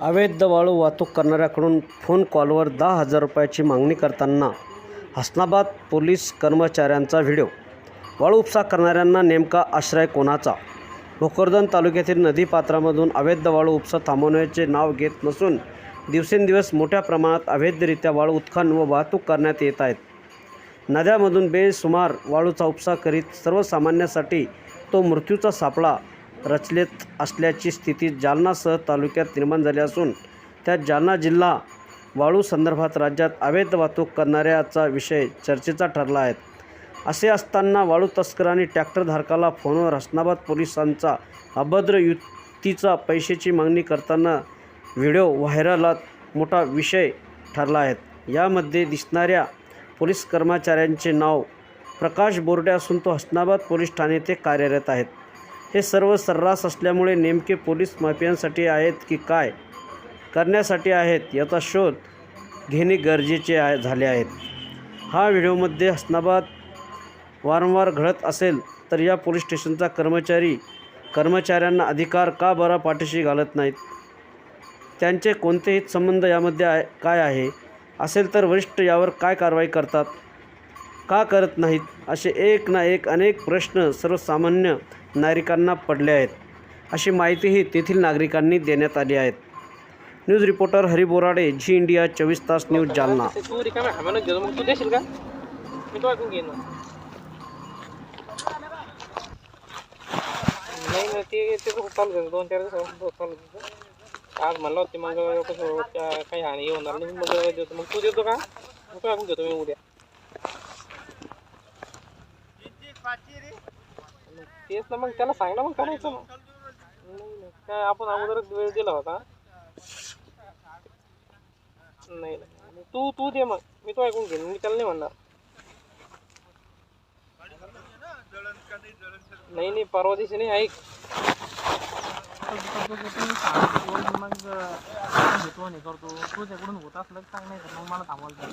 अवैध वाळू वाहतूक करणाऱ्याकडून फोन कॉलवर दहा हजार रुपयाची मागणी करताना हसनाबाद पोलीस कर्मचाऱ्यांचा व्हिडिओ. वाळू उपसा करणाऱ्यांना नेमका आश्रय कोणाचा? भोकरदन तालुक्यातील नदीपात्रामधून अवैध वाळू उपसा थांबवण्याचे नाव घेत नसून दिवसेंदिवस मोठ्या प्रमाणात अवैधरित्या वाळू उत्खनन व वाहतूक करण्यात येत आहेत. नद्यामधून बेसुमार वाळूचा उपसा करीत सर्वसामान्यांसाठी तो मृत्यूचा सापळा रचलेत असल्याची स्थिती जालनासह तालुक्यात निर्माण झाली असून त्यात जालना जिल्हा वाळू संदर्भात राज्यात अवैध वाहतूक करणाऱ्याचा विषय चर्चेचा ठरला आहे. असे असताना वाळू तस्करांनी ट्रॅक्टरधारकाला फोनवर हसनाबाद पोलिसांचा अभद्र युतीचा पैशाची मागणी करताना व्हिडिओ व्हायरलात मोठा विषय ठरला आहे. यामध्ये दिसणाऱ्या पोलीस कर्मचाऱ्यांचे नाव प्रकाश बोर्डे असून तो हसनाबाद पोलीस ठाणे ते कार्यरत आहेत. हे सर्व सर्रास असल्यामुळे नेमके पोलीस माफियांसाठी आहेत की काय? करण्यासाठी आहेत याचा शोध घेणे गरजेचे आहे झाले आहेत. हा व्हिडिओमध्ये हसनाबाद वारंवार घडत असेल तर या पोलीस स्टेशनचा कर्मचारी कर्मचाऱ्यांना अधिकार का बरा पाठीशी घालत नाहीत? त्यांचे कोणतेही संबंध यामध्ये आहे काय आहे? असेल तर वरिष्ठ यावर काय कारवाई करतात? का करत नाहीत? असे एक ना एक अनेक प्रश्न सर्वसामान्य नागरिकांना पडले आहेत. अशी माहितीही तेथील नागरिकांनी देण्यात आली आहेत news reporter Hari Borade Zee India चोवीस तास न्यूज जालना. मग देशील का ना. ते दोन चार दिवस आज म्हणलं होते मग कसं काही हानी होणार नाही मग देतो मग तू देतो का? मग ऐकून घेतो मी उद्या मग तेच ना मग त्याला सांग ना मग करायचं मग नाही काय आपण अगोदरच वेळ दिला होता. नाही नाही. तू तू दे मग. मी तो ऐकून घेईन. मी त्याला नाही म्हणणार. नाही नाही परवा दिवशी नाही ऐक. मग घेतो आणि करतो. तुझ्याकडून होत असलं तर सांग नाही तर मग मला थांबवायला